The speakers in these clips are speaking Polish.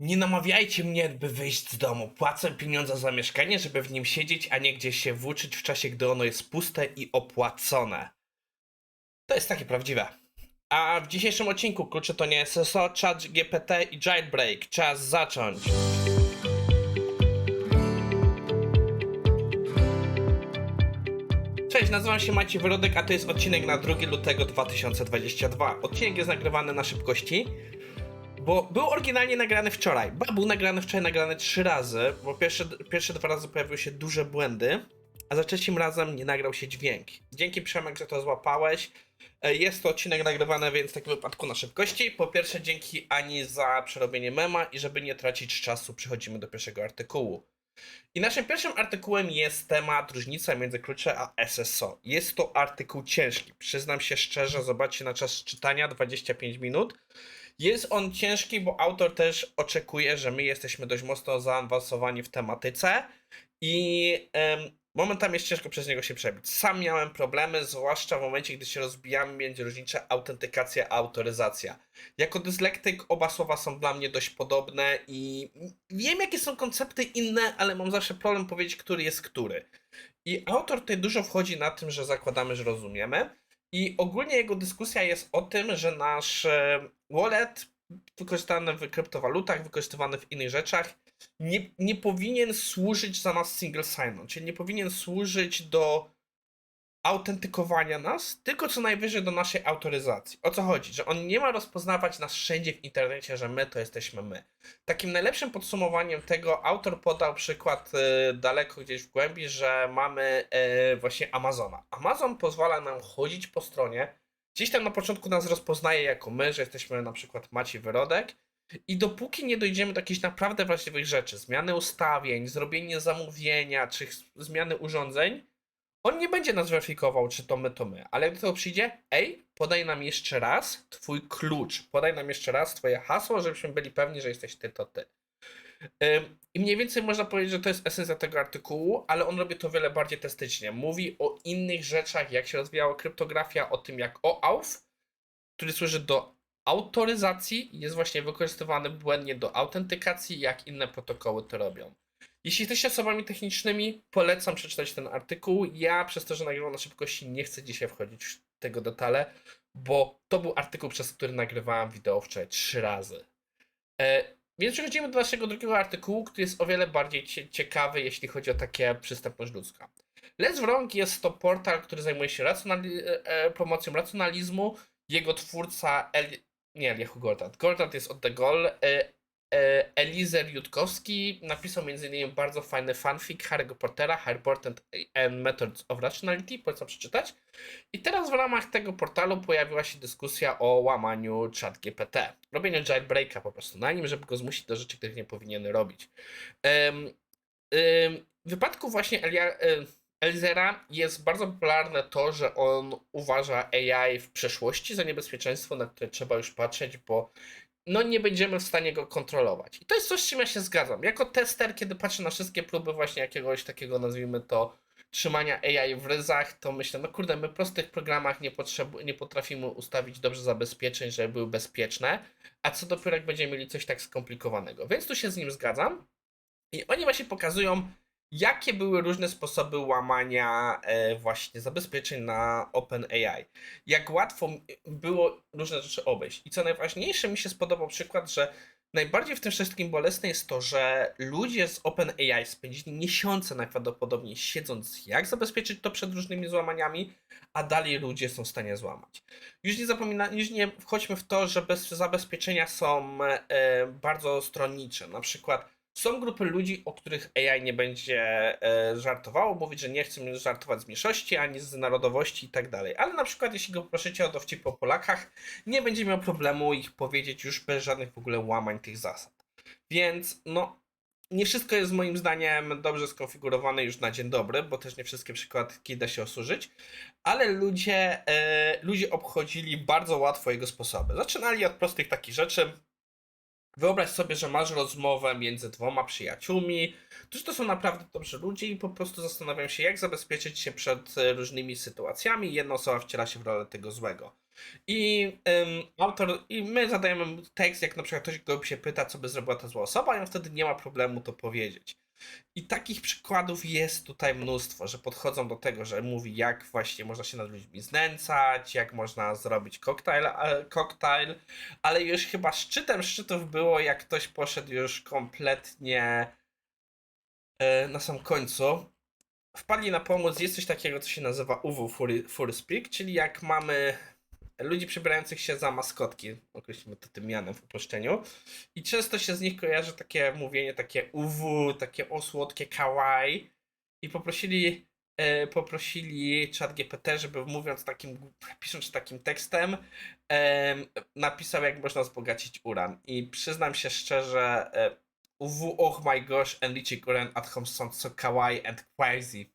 Nie namawiajcie mnie, by wyjść z domu. Płacę pieniądze za mieszkanie, żeby w nim siedzieć, a nie gdzieś się włóczyć w czasie, gdy ono jest puste i opłacone. To jest takie prawdziwe. A w dzisiejszym odcinku klucze to nie SSO, Chat GPT i Jailbreak. Czas zacząć. Cześć, nazywam się Maciej Wyrodek, a to jest odcinek na 2 lutego 2022. Odcinek jest nagrywany na szybkości, bo był oryginalnie nagrany wczoraj. Był nagrany wczoraj, nagrany trzy razy, bo pierwsze, pierwsze dwa razy pojawiły się duże błędy, a za trzecim razem nie nagrał się dźwięk. Dzięki Przemek, że to złapałeś. E, Jest to odcinek nagrywany więc w takim wypadku na szybkości. Po pierwsze dzięki Ani za przerobienie mema i żeby nie tracić czasu przechodzimy do pierwszego artykułu. I naszym pierwszym artykułem jest temat różnica między klucze a SSO. Jest to artykuł ciężki. Przyznam się szczerze, zobaczcie na czas czytania 25 minut. Jest on ciężki, bo autor też oczekuje, że my jesteśmy dość mocno zaawansowani w tematyce i momentami jest ciężko przez niego się przebić. Sam miałem problemy, zwłaszcza w momencie, gdy się rozbijamy między różnicze autentykacja a autoryzacja. Jako dyslektyk oba słowa są dla mnie dość podobne i wiem, jakie są koncepty inne, ale mam zawsze problem powiedzieć, który jest który. I autor tutaj dużo wchodzi na tym, że zakładamy, że rozumiemy. I ogólnie jego dyskusja jest o tym, że nasz e, wallet wykorzystany w kryptowalutach, wykorzystywany w innych rzeczach, nie, nie powinien służyć za nas single sign-on, czyli nie powinien służyć do autentykowania nas, tylko co najwyżej do naszej autoryzacji. O co chodzi? Że on nie ma rozpoznawać nas wszędzie w internecie, że my to jesteśmy my. Takim najlepszym podsumowaniem tego autor podał przykład e, daleko gdzieś w głębi, że mamy e, właśnie Amazona. Amazon pozwala nam chodzić po stronie, gdzieś tam na początku nas rozpoznaje jako my, że jesteśmy na przykład Maciej Wyrodek i dopóki nie dojdziemy do jakichś naprawdę właściwych rzeczy, zmiany ustawień, zrobienie zamówienia, czy zmiany urządzeń, on nie będzie nas weryfikował, czy to my, to my. Ale gdy to przyjdzie, ej, podaj nam jeszcze raz twój klucz, podaj nam jeszcze raz twoje hasło, żebyśmy byli pewni, że jesteś ty, to ty. I mniej więcej można powiedzieć, że to jest esencja tego artykułu, ale on robi to wiele bardziej testycznie. Mówi o innych rzeczach, jak się rozwijała kryptografia, o tym jak OAuth, który służy do autoryzacji, jest właśnie wykorzystywany błędnie do autentykacji, jak inne protokoły to robią. Jeśli jesteście osobami technicznymi, polecam przeczytać ten artykuł. Ja przez to, że nagrywam na szybkości, nie chcę dzisiaj wchodzić w tego detale, bo to był artykuł, przez który nagrywałem wideo wczoraj trzy razy. E, więc przechodzimy do naszego drugiego artykułu, który jest o wiele bardziej cie- ciekawy, jeśli chodzi o takie przystępność ludzka. Let's Wrong jest to portal, który zajmuje się racjonali- e, e, promocją racjonalizmu. Jego twórca, El... nie Eliahu Gordon. Gordon jest od The Goal. E, Elizer Jutkowski napisał m.in. bardzo fajny fanfic Harry'ego Pottera, Harry Potter and Methods of Rationality, polecam przeczytać. I teraz w ramach tego portalu pojawiła się dyskusja o łamaniu ChatGPT. Robieniu jailbreaka po prostu na nim, żeby go zmusić do rzeczy, których nie powinien robić. W wypadku właśnie Elia, em, Elzera jest bardzo popularne to, że on uważa AI w przeszłości za niebezpieczeństwo, na które trzeba już patrzeć, bo no nie będziemy w stanie go kontrolować. I to jest coś, z czym ja się zgadzam. Jako tester, kiedy patrzę na wszystkie próby właśnie jakiegoś takiego, nazwijmy to, trzymania AI w ryzach, to myślę, no kurde, my w prostych programach nie, potrzebu- nie potrafimy ustawić dobrze zabezpieczeń, żeby były bezpieczne, a co dopiero jak będziemy mieli coś tak skomplikowanego. Więc tu się z nim zgadzam. I oni właśnie pokazują, jakie były różne sposoby łamania e, właśnie zabezpieczeń na OpenAI. Jak łatwo było różne rzeczy obejść. I co najważniejsze, mi się spodobał przykład, że najbardziej w tym wszystkim bolesne jest to, że ludzie z OpenAI spędzili miesiące najprawdopodobniej siedząc, jak zabezpieczyć to przed różnymi złamaniami, a dalej ludzie są w stanie złamać. Już nie już nie wchodźmy w to, że bez zabezpieczenia są e, bardzo stronnicze. Na przykład są grupy ludzi, o których AI nie będzie e, żartowało, mówić, że nie chce żartować z mniejszości, ani z narodowości i tak dalej. Ale na przykład, jeśli go poprosicie o dowcip o Polakach, nie będzie miał problemu ich powiedzieć już bez żadnych w ogóle łamań tych zasad. Więc no, nie wszystko jest moim zdaniem dobrze skonfigurowane już na dzień dobry, bo też nie wszystkie przykładki da się osłużyć, ale ludzie, e, ludzie obchodzili bardzo łatwo jego sposoby. Zaczynali od prostych takich rzeczy. Wyobraź sobie, że masz rozmowę między dwoma przyjaciółmi, którzy to są naprawdę dobrzy ludzie i po prostu zastanawiają się, jak zabezpieczyć się przed e, różnymi sytuacjami. Jedna osoba wciela się w rolę tego złego. I em, autor, i my zadajemy tekst, jak na przykład ktoś go się pyta, co by zrobiła ta zła osoba, i on wtedy nie ma problemu to powiedzieć. I takich przykładów jest tutaj mnóstwo, że podchodzą do tego, że mówi, jak właśnie można się nad ludźmi znęcać, jak można zrobić koktajl, koktajl ale już chyba szczytem szczytów było, jak ktoś poszedł już kompletnie e, na sam końcu. Wpadli na pomoc, jest coś takiego, co się nazywa UW Full, full Speak, czyli jak mamy ludzi przebierających się za maskotki, określimy to tym mianem w uproszczeniu. I często się z nich kojarzy takie mówienie, takie UW, takie o słodkie kawaii. I poprosili, e, poprosili ChatGPT, żeby mówiąc takim, pisząc takim tekstem, em, napisał, jak można wzbogacić uran. I przyznam się szczerze, e, UW, oh my gosh, enriching uran at home sounds so kawaii and crazy.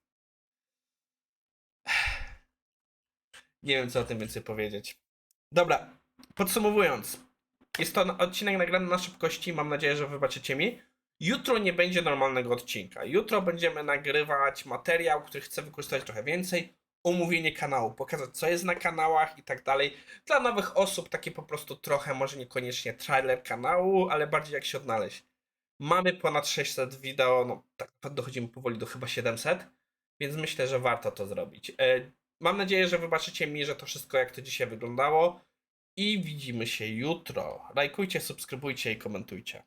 Nie wiem, co o tym więcej powiedzieć. Dobra, podsumowując. Jest to odcinek nagrany na szybkości, mam nadzieję, że wybaczycie mi. Jutro nie będzie normalnego odcinka. Jutro będziemy nagrywać materiał, który chcę wykorzystać trochę więcej. Omówienie kanału, pokazać co jest na kanałach i tak dalej. Dla nowych osób takie po prostu trochę, może niekoniecznie trailer kanału, ale bardziej jak się odnaleźć. Mamy ponad 600 wideo, no tak dochodzimy powoli do chyba 700, więc myślę, że warto to zrobić. Mam nadzieję, że wybaczycie mi, że to wszystko jak to dzisiaj wyglądało. I widzimy się jutro. Lajkujcie, subskrybujcie i komentujcie.